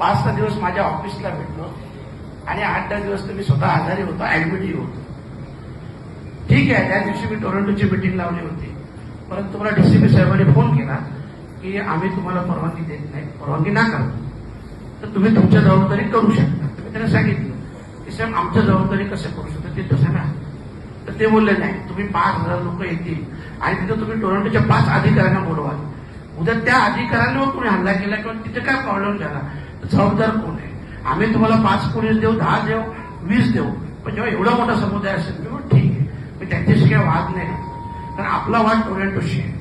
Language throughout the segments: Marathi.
पाच सहा दिवस माझ्या ऑफिसला भेटलो आणि आठ दहा दिवस तर मी स्वतः आजारी होतो ऍडमिटही होतो. ठीक आहे त्या दिवशी मी टोरंटोची मिटिंग लावली होती. परंतु मला डीसीपी साहेबांनी फोन केला की आम्ही तुम्हाला परवानगी देत नाही परवानगी ना करतो तर तुम्ही तुमच्या जबाबदारी करू शकता. तुम्ही त्यांना सांगितलं की साहेब आमच्या जबाबदारी कसं करू शकता? ते तसं ना तर ते बोलले नाही तुम्ही पाच हजार लोक येतील आणि तिथं तुम्ही टोरंटोच्या पाच अधिकाऱ्यांना बोलवाल. उद्या त्या अधिकाऱ्यांवर कोणी हल्ला केला किंवा तिथे काय प्रॉब्लेम झाला? जबाबदार कोण आहे? आम्ही तुम्हाला पाच पोलीस देऊ दहा देऊ वीस देऊ. पण जेव्हा एवढा मोठा समुदाय असेल तेव्हा ठीक आहे. मी त्यांच्याशी काही वाद नाही. कारण आपला वाद टोरंटोशी आहे.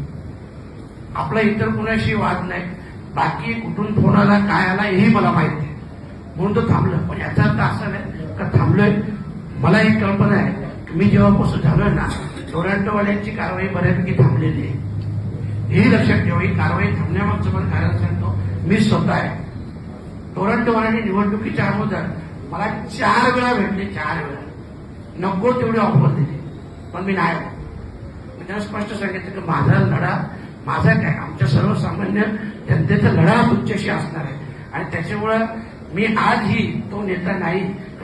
आपला इतर कुणाशी वाद नाही. बाकी कुठून फोन आला काय आला हेही मला माहिती आहे. म्हणून तो थांबलं पण याचा अर्थ असा नाही का थांबलोय. मला एक कल्पना आहे. की मी जेव्हापासून झालोय ना टोरंटोवाल्यांची कारवाई बऱ्यापैकी थांबलेली आहे. हे लक्षात ठेवा ही कारवाई थांबण्यामागचं पण कारण सांगतो. मी स्वतः आहे. टोरंटोवाल्यांनी निवडणुकीच्या अगोदर मला चार वेळा भेटले चार वेळा. नको तेवढी ऑफर दिली. पण मी नाही मी त्यांना स्पष्ट सांगितलं की माझा लढा माझा काय आमच्या सर्वसामान्य जनतेचा लढा तुमच्याशी असणार आहे. आणि त्याच्यामुळं मी आजही तो नेता नाही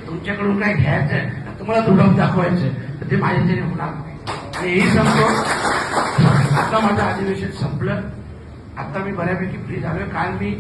तुमच्याकडून काय घ्यायचं आहे तुम्हाला दुडप दाखवायचं तर ते माझ्याच्याने होणार नाही. आणि हेही सांगतो आता माझं अधिवेशन संपलं. आता मी बऱ्यापैकी फ्री झालोय. काल मी